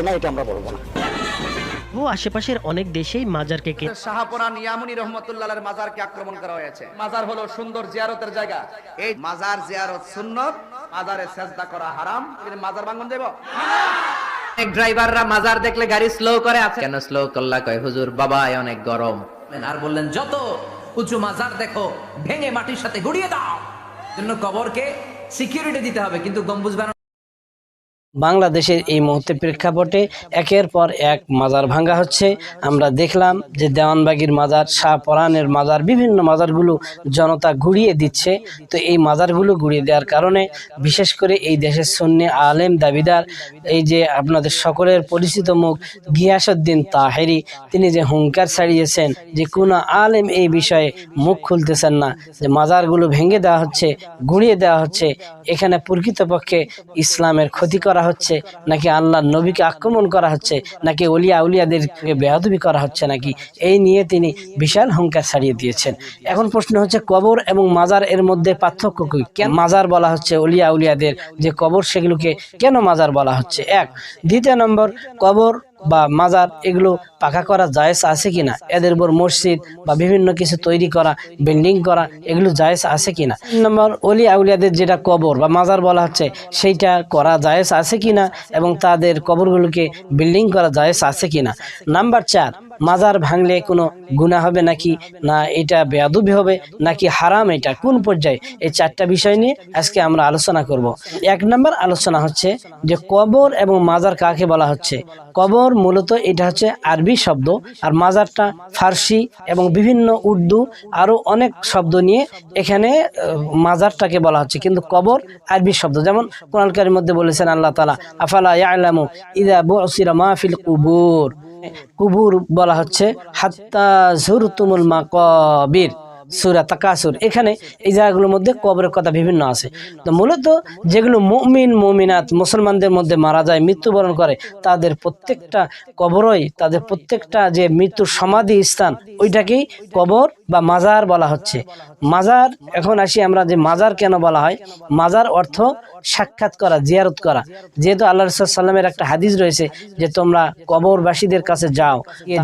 হয় না এটা আমরা বলব না। ও আশেপাশের অনেক দেশেই মাজারকে কে শাহপুরা নিয়ামনি রহমতুল্লাহের মাজারকে আক্রমণ করা হয়েছে। মাজার হলো সুন্দর জিয়ারতের জায়গা। এই মাজার জিয়ারত সুন্নত মাজারে সেজদা করা হারাম। মাজার ভাঙন দেব অনেক ড্রাইভাররা মাজার দেখলে গাড়ি স্লো করে আছে। কেন স্লো করলা কয়? হুজুর বাবাই অনেক গরম। আর বললেন যত উঁচু মাজার দেখো ভেঙে মাটির সাথে গুড়িয়ে দাও। জন্য কবরকে সিকিউরিটি দিতে হবে কিন্তু গম্বুজ বানানো বাংলাদেশের এই মুহূর্তে প্রেক্ষাপটে একের পর এক মাজার ভাঙ্গা হচ্ছে। আমরা দেখলাম যে দেওয়ানবাগির মাজার, শাহ পরানের মাজার, বিভিন্ন মাজারগুলো জনতা গুড়িয়ে দিচ্ছে। তো এই মাজারগুলো গুড়িয়ে দেওয়ার কারণে বিশেষ করে এই দেশের সন্নি আলেম দাবিদার, এই যে আপনাদের সকলের পরিচিত মুখ গিয়াসউদ্দিন তাহেরি, তিনি যে হুঙ্কার ছাড়িয়েছেন যে কোনো আলেম এই বিষয়ে মুখ খুলতেছেন না, যে মাজারগুলো ভেঙে দেওয়া হচ্ছে গুড়িয়ে দেওয়া হচ্ছে, এখানে প্রকৃতপক্ষে ইসলামের ক্ষতি করা হচ্ছে, নাকি আল্লাহর নবীকে আক্রমণ করা হচ্ছে, নাকি অলিয়া উলিয়াদেরকে বেহাদবি করা হচ্ছে নাকি? এই নিয়ে তিনি বিশাল হংকার ছাড়িয়ে দিয়েছেন। এখন প্রশ্ন হচ্ছে, কবর এবং মাজার এর মধ্যে পার্থক্য কী? কেন মাজার বলা হচ্ছে অলিয়া উলিয়াদের? যে কবর সেগুলোকে কেন মাজার বলা হচ্ছে? এক। দ্বিতীয় নম্বর, কবর বা মাজার এগুলো পাকা করা জায়েজ আছে কিনা? এদের উপর মসজিদ বা বিভিন্ন কিছু তৈরি করা বিল্ডিং করা, এগুলো জায়েজ আছে কিনা? নম্বর অলি আউলিয়াদের যেটা কবর বা মাজার বলা হচ্ছে, সেইটা করা জায়েজ আছে কিনা? এবং তাদের কবরগুলোকে বিল্ডিং করা জায়েজ আছে কিনা? নাম্বার চার মাজার ভাঙলে কোনো গুণা হবে নাকি? না, এটা বেয়াদুবি হবে নাকি হারাম? এটা কোন পর্যায়ে? এই চারটা বিষয় নিয়ে আজকে আমরা আলোচনা করব। এক নম্বর আলোচনা হচ্ছে যে কবর এবং মাজার কাকে বলা হচ্ছে? কবর মূলত এটা হচ্ছে আরবি শব্দ আর মাজারটা ফার্সি এবং বিভিন্ন উর্দু আরও অনেক শব্দ নিয়ে এখানে মাজারটাকে বলা হচ্ছে। কিন্তু কবর আরবি শব্দ, যেমন কোরআনকারের মধ্যে বলেছেন আল্লাহ তালা আফালা ইয়ালামু ইদা বুসিরা মাহফিল কুবুর? কুবুর বলা হচ্ছে, হাত্তা জুর তুমুল মা কবির সুরা তাকাসুর। এখানে এই জায়গাগুলোর মধ্যে কবরের কথা বিভিন্ন আছে। তো মূলত যেগুলো মুমিন, মুমিনাত, মুসলমানদের মধ্যে মারা যায়, মৃত্যুবরণ করে, তাদের প্রত্যেকটা কবরই, তাদের প্রত্যেকটা যে মৃত্যুর সমাধি স্থান ওইটাকেই কবর বা মাজার বলা হচ্ছে। মাজার, এখন আসি আমরা যে মাজার কেন বলা হয়? মাজার অর্থ সাক্ষাৎ করা, জিয়ারত করা। যেহেতু আল্লাহ রসুল সাল্লামের একটা হাদিস রয়েছে যে তোমরা কবরবাসীদের কাছে যাও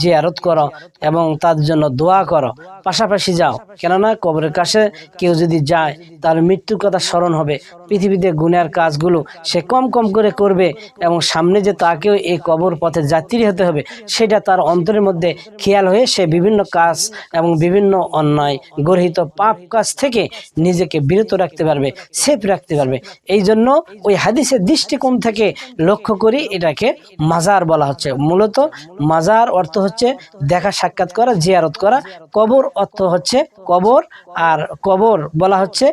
জিয়ারত করো এবং তার জন্য দোয়া করো। পাশাপাশি যাও। কেননা কবরের কাছে কেউ যদি যায় তার মৃত্যুর কথা স্মরণ হবে। পৃথিবীতে গুণের কাজগুলো সে কম কম করে করবে এবং সামনে যে তাকেও এই কবর পথে যাত্রী হতে হবে, সেটা তার অন্তরের মধ্যে খেয়াল হয়ে সে বিভিন্ন কাজ এবং বিভিন্ন অন্যায় গর্হিত পাপ কাজ থেকে নিজেকে বিরত রাখতে পারবে সেফ রাখতে পারবে। এই জন্য ওই হাদিসের দৃষ্টিকোণ থেকে লক্ষ্য করি এটাকে মাজার বলা হচ্ছে। মূলত মাজার অর্থ হচ্ছে দেখা, সাক্ষাৎ করা, জিয়ারত করা। কবর অর্থ হচ্ছে কবর, আর কবর বলা হচ্ছে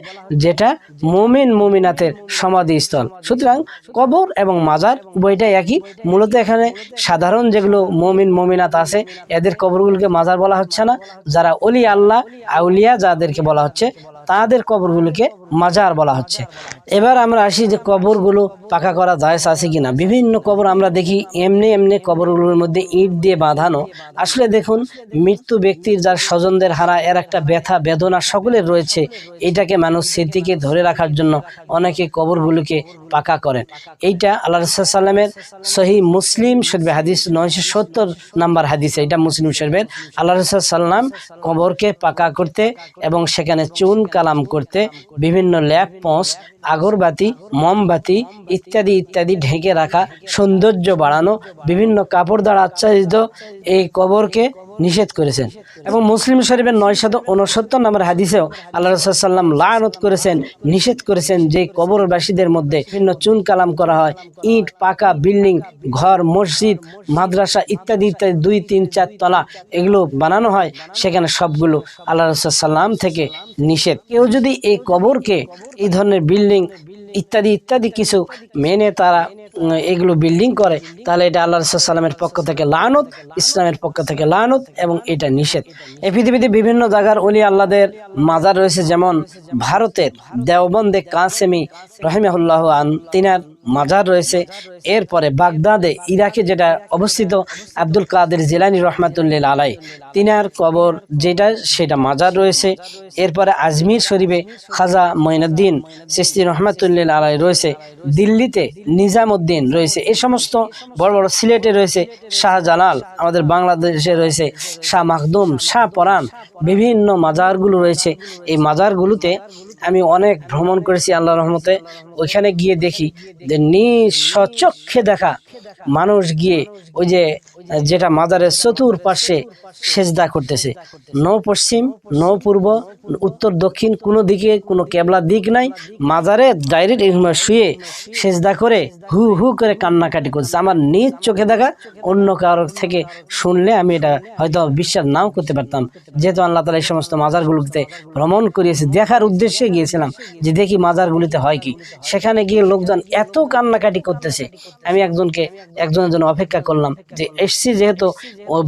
যেটা মুমিন মুমিনাতের সমাধিস্থল। সুতরাং কবর এবং মাজার উভয়টাই একই। মূলত এখানে সাধারণ যেগুলো মমিন, মমিনাত আছে, এদের কবরগুলোকে মাজার বলা হচ্ছে না। যারা অলি আল্লাহ, আউলিয়া যাদেরকে বলা হচ্ছে তাদের কবরগুলোকে মাজার বলা হচ্ছে। এবার আমরা আসি যে কবরগুলো পাকা করা জায়েজ আছে কিনা। বিভিন্ন কবর আমরা দেখি, এমনি এমনি কবরগুলোর মধ্যে ইট দিয়ে বাঁধানো। আসলে দেখুন, মৃত্যু ব্যক্তির যার স্বজনদের হারা, এর একটা ব্যথা, বেদনা সকলের রয়েছে। এটাকে মানুষ স্মৃতিকে ধরে রাখার জন্য অনেকে কবরগুলোকে পাকা করেন। এইটা আল্লাহ রসাল্লামের সহি মুসলিম শরীফে হাদিস নয়শো সত্তর নাম্বার হাদিস। এটা মুসলিম শরীফের আল্লাহ রসাল্লাম কবরকে পাকা করতে এবং সেখানে চুন কালাম করতে বিভিন্ন ল্যাপ পঁচ, আগরবাতি, মোমবাতি ইত্যাদি ইত্যাদি ঢেকে রাখা সৌন্দর্য বাড়ানো, বিভিন্ন কাপড় দ্বারা আচ্ছাদিত এই কবরকে নিষেধ করেছেন। এবং মুসলিম শরীফের নয়শত উনসত্তর নম্বর হাদিসেও আল্লাহ রসাল্লাম লায়নত করেছেন, নিষেধ করেছেন যে কবরবাসীদের মধ্যে বিভিন্ন চুন কালাম করা হয়। ইট, পাকা বিল্ডিং, ঘর, মসজিদ, মাদ্রাসা ইত্যাদি ইত্যাদি দুই, তিন, চার তলা এগুলো বানানো হয়। সেখানে সবগুলো আল্লাহ রসাল্লাম থেকে নিষেধ। কেউ যদি এই কবরকে এই ধরনের বিল্ডিং ইত্যাদি ইত্যাদি কিছু মেনে তারা এগুলো বিল্ডিং করে, তাহলে এটা আল্লাহ সাল্লামের পক্ষ থেকে লানত, ইসলামের পক্ষ থেকে লানত এবং এটা নিষেধ। এই পৃথিবীতে বিভিন্ন জায়গার অলি আল্লাদের মাজার রয়েছে, যেমন ভারতের দেওবন্দে কাসেমি, রহিমাহুল্লাহ আন, তিনার মাজার রয়েছে। এরপরে বাগদাদে ইরাকে যেটা অবস্থিত, আব্দুল কাদের জিলানি রহমাতুল্লিল আলাই। তিনার কবর যেটা, সেটা মাজার রয়েছে। এরপরে আজমির শরীফে খাজা মঈনুদ্দিন সিস্তি রহমাতুল্লিল আলাই রয়েছে। দিল্লিতে নিজামুদ্দিন রয়েছে। এ সমস্ত বড় বড় সিলেটে রয়েছে শাহজালাল, আমাদের বাংলাদেশে রয়েছে শাহ মাখদুম, শাহ পরান, বিভিন্ন মাজারগুলো রয়েছে। এই মাজারগুলোতে আমি অনেক ভ্রমণ করেছি আল্লাহ রহমতে। ওইখানে গিয়ে দেখি যে নিঃস্বচক্ষে দেখা মানুষ গিয়ে ওই যে, যেটা মাজারের চতুর্পাশে সেজদা করতেছে। নৌ পশ্চিম, নৌ পূর্ব উত্তর দক্ষিণ কোনো দিকে কোনো কেবলা দিক নাই, মাজারে ডাইরেক্ট এরকম শুয়ে সেজদা করে হু হু করে কান্নাকাটি করছে। আমার নিজ চোখে দেখা অন্য কারোর থেকে শুনলে আমি এটা হয়তো বিশ্বাস নাও করতে পারতাম। যেহেতু আল্লাহ তালা এই সমস্ত মাজারগুলোতে ভ্রমণ করিয়েছে, দেখার উদ্দেশ্যে গিয়েছিলাম যে দেখি মাজারগুলিতে হয় কি। সেখানে গিয়ে লোকজন এত কান্নাকাটি করতেছে, আমি একজনকে, একজনের জন্য অপেক্ষা করলাম যে এসছি যেহেতু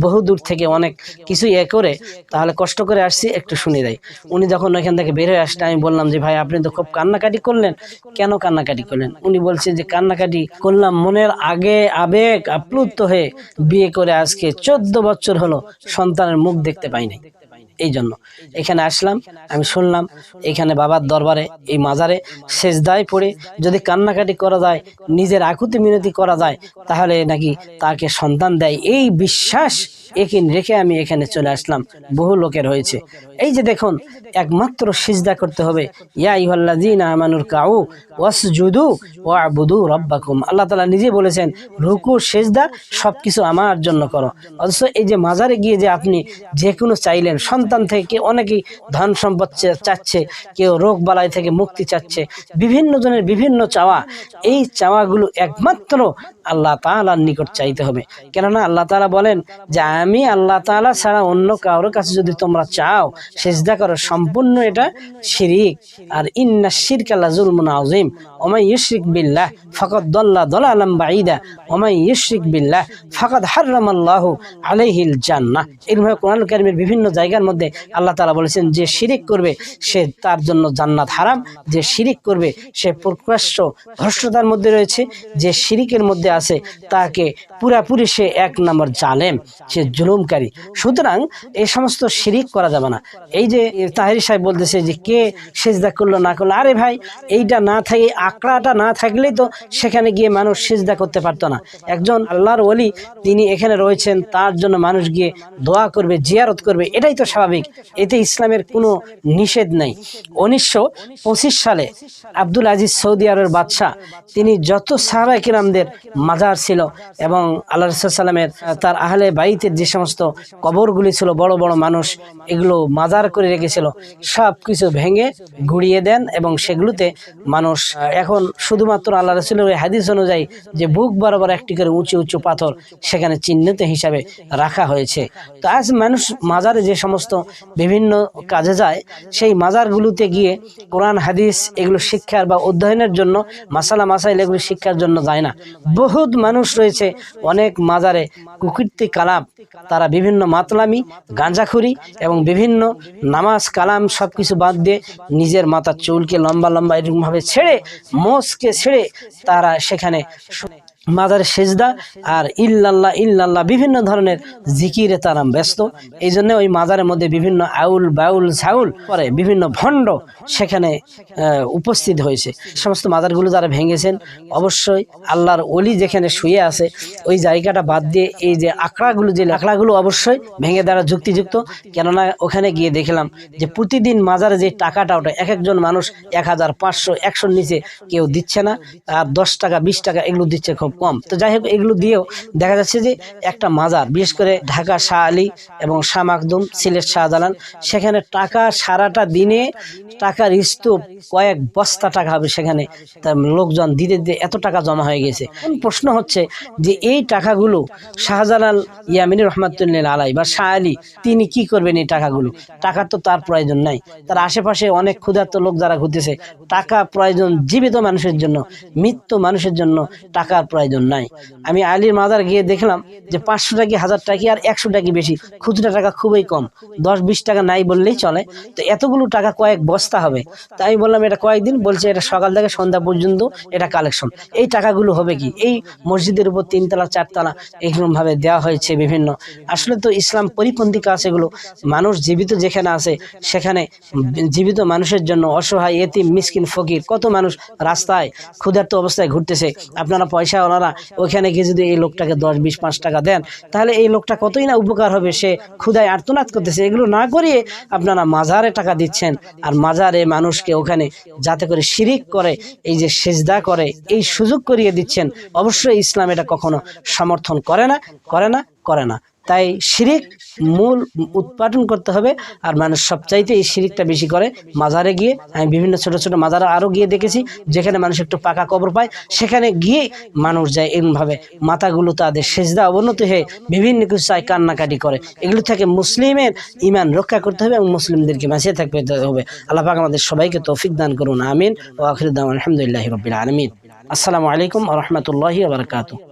বহু দূর থেকে অনেক কিছু ইয়ে করে, তাহলে কষ্ট করে আসছি, একটু শুনে দেয় উনি যখন ওইখান থেকে বের হয়ে আসলে আমি বললাম যে, ভাই, আপনি তো খুব কান্নাকাটি করলেন। কেন কান্নাকাটি করলেন? উনি বলছেন যে, কান্নাকাটি করলাম মনের আগে আবেগ আপ্লুত হয়ে বিয়ে করে আজকে চোদ্দ বছর হলো সন্তানের মুখ দেখতে পাই নাই। এই জন্য এখানে আসলাম, আমি শুনলাম, এখানে বাবার দরবারে, এই মাজারে সেজদায় পড়ে যদি কান্নাকাটি করা যায়, নিজের আকুতি মিনতি করা যায়, তাহলে নাকি তাকে সন্তান দেয়। এই বিশ্বাস একিন রেখে আমি এখানে চলে আসলাম। বহু লোকের হয়েছে। এই যে দেখুন, একমাত্র সিজদা করতে হবে। ইয়া ইহল্লাযীনা আমানুর কাউ ওয়াসজুদু ওয়াবুদু রাব্বাকুম। আল্লাহ তাআলা নিজে বলেছেন, রুকু, সেজদা সব কিছু আমার জন্য করো। অথচ এই যে মাজারে গিয়ে যে আপনি যে কোনো চাইলেন, সন্তান থেকে অনেকেই ধন সম্পদ চাচ্ছে, কেউ রোগ বালাই থেকে মুক্তি চাচ্ছে, বিভিন্ন জনের বিভিন্ন চাওয়া, এই চাওয়াগুলো একমাত্র আল্লাহ তাআলার নিকট চাইতে হবে। কেননা আল্লাহ তাআলা বলেন, যে আমি আল্লাহ তাআলা ছাড়া অন্য কারোর কাছে যদি তোমরা চাও, সেজদা করো, সম্পূর্ণ এটা শিরিক। আর ইন্না শিরক আল্লাহ জুলমুন আযীম। ওমাই ইউশরিক বিল্লাহ, ফাকাদ দাল্লা আলম বাঈদা। ওমাই ইউশরিক বিল্লাহ, ফাকাদ হাররামাল্লাহু আলাইহিল জান্নাহ। এরভাবে কোরআন কারীমের বিভিন্ন জায়গার মধ্যে আল্লাহ তালা বলেছেন, যে শিরিক করবে, সে তার জন্য জান্নাত হারাম। যে শিরিক করবে, সে প্রকাশ্য ভ্রষ্টতার মধ্যে রয়েছে। যে শিরিকের মধ্যে আছে, তাকে পুরাপুরি সে এক নম্বর জালেম। সে জুলুমকারী। সুতরাং এই সমস্ত শিরিক করা যাবে না। এই যে তাহিরি সাহেব বলতেছে যে কে সেজদা করল, না করল, আরে ভাই, এইটা না থাকে, আঁকড়াটা না থাকলেই তো সেখানে গিয়ে মানুষ সেজদা করতে পারতো না। একজন আল্লাহর ওলি, তিনি এখানে রয়েছেন, তার জন্য মানুষ গিয়ে দোয়া করবে, জিয়ারত করবে, এটাই তো স্বাভাবিক। এতে ইসলামের কোনো নিষেধ নেই। উনিশশো পঁচিশ সালে আব্দুল আজিজ সৌদি আরবের বাদশাহ, তিনি যত সাহাবাই কিরামদের মাজার ছিল এবং আল্লাহ রসুলামের তার আহলে বাইতের যে সমস্ত কবরগুলি ছিল, বড় বড় মানুষ, এগুলো মাজার করে রেখেছিল সব কিছু ভেঙে গুড়িয়ে দেন এবং সেগুলোতে মানুষ, এখন শুধুমাত্র আল্লাহ রসুলের ওই হাদিস অনুযায়ী যে বুক বরাবর একটি করে উঁচু উঁচু পাথর, সেখানে চিহ্নিত হিসাবে রাখা হয়েছে। তো আজ মানুষ মাজারে যে সমস্ত বিভিন্ন কাজে যায়, সেই মাজারগুলোতে গিয়ে কোরআন, হাদিস, এগুলো শিক্ষার বা অধ্যয়নের জন্য, মাসালা, মাসাইল এগুলো শিক্ষার জন্য যায় না। বহুত মানুষ রয়েছে, অনেক মাজারে কুকীর্তি কালাম তারা বিভিন্ন মাতলামি, গাঁজাখুরি এবং বিভিন্ন নামাজ, কালাম সব কিছু বাদ দিয়ে নিজের মাথার চুলকে লম্বা লম্বা এরকমভাবে ছেড়ে মোষকে ছেড়ে তারা সেখানে মাদার সেজদা আর ইল্লাল্লাহ ইল্লাল্লাহ বিভিন্ন ধরনের জিকিরে তারা ব্যস্ত। এই জন্য ওই মাজারের মধ্যে বিভিন্ন আউল, বাউল ঝাউল পরে বিভিন্ন ভণ্ড সেখানে উপস্থিত হয়েছে। সমস্ত মাজারগুলো যারা ভেঙেছেন, অবশ্যই আল্লাহর অলি যেখানে শুয়ে আছে, ওই জায়গাটা বাদ দিয়ে এই যে আঁকড়াগুলো যে আখড়াগুলো অবশ্যই ভেঙে দেওয়া যুক্তিযুক্ত। কেননা ওখানে গিয়ে দেখলাম যে প্রতিদিন মাজারে যে টাকাটা ওটা এক একজন মানুষ এক হাজার পাঁচশো, একশোর নিচে কেউ দিচ্ছে না, আর দশ টাকা, বিশ টাকা এগুলো দিচ্ছে খুব কম। তো যাই হোক, এগুলো দিয়েও দেখা যাচ্ছে যে একটা মাজার, বিশেষ করে ঢাকা শাহ আলী এবং শাহ মাকদুম, সিলেট শাহজালান সেখানে টাকা সারাটা দিনে টাকার স্তূপ, কয়েক বস্তা টাকা হবে সেখানে। তা লোকজন দিতে দিতে এত টাকা জমা হয়ে গেছে। প্রশ্ন হচ্ছে যে এই টাকাগুলো শাহজালাল ইয়ামিনী রহমাতুল্লিল আলাই বা শাহ আলী, তিনি কি করবেন এই টাকাগুলো? টাকার তো তার প্রয়োজন নাই। তার আশেপাশে অনেক ক্ষুধার্ত লোক যারা ঘুরতেছে, টাকা প্রয়োজন জীবিত মানুষের জন্য, মৃত্যু মানুষের জন্য টাকার প্রয়োজন। প্রয়োজন নাই। আমি আলীর মাজার গিয়ে দেখলাম যে পাঁচশো টাকি হাজার টাকি আর একশো টাকি বেশি। খুচরা টাকা খুবই কম। দশ বিশ টাকা নাই বললেই চলে। তো এতগুলো টাকা কয়েক বস্তা হবে। তাই আমি বললাম, এটা কয়েকদিন? বলছে, এটা সকাল থেকে সন্ধ্যা পর্যন্ত এটা কালেকশন এই টাকাগুলো হবে কি? এই মসজিদের উপর তিনতলা, চারতলা এরকম ভাবে দেওয়া হয়েছে বিভিন্ন। আসলে তো ইসলাম পরিপন্থী কাজ এগুলো। মানুষ জীবিত যেখানে আছে, সেখানে জীবিত মানুষের জন্য অসহায়, এতিম, মিসকিন, ফকির, কত মানুষ রাস্তায় ক্ষুধার্ত অবস্থায় ঘুরতেছে। আপনারা পয়সা ওনারা ওখানে গিয়ে যদি এই লোকটাকে দশ, বিশ, পাঁচ টাকা দেন, তাহলে এই লোকটা কতই না উপকার হবে? সে ক্ষুদায় আর্তনাদ করতেছে। এগুলো না করিয়ে আপনারা মাজারে টাকা দিচ্ছেন আর মাজারে মানুষকে ওখানে যাতে করে শিরিক করে, এই যে সেজদা করে, এই সুযোগ করিয়ে দিচ্ছেন। অবশ্যই ইসলাম এটা কখনো সমর্থন করে না করে না। করে না। তাই শিরিক মূল উৎপাদন করতে হবে আর মানুষ সবচাইতে এই শিরিকটা বেশি করে। মাজারে গিয়ে আমি বিভিন্ন ছোট ছোট মাজারে আরও গিয়ে দেখেছি, যেখানে মানুষ একটু পাকা কবর পায়, সেখানে গিয়ে মানুষ যায় এরকমভাবে মাথাগুলো তাদের সেজদা অবনতি হয়ে বিভিন্ন কিছু চায় কান্নাকাটি করে। এগুলো থেকে মুসলিমের ইমান রক্ষা করতে হবে এবং মুসলিমদেরকে বাঁচিয়ে থাকতে হবে। আল্লাহ পাক আমাদের সবাইকে তৌফিক দান করুন, আমিন। ও আখির আলহামদুলিল্লাহ রবিল আলমিন। আসসালামু আলাইকুম রহমতুল্লাহি বারকাতু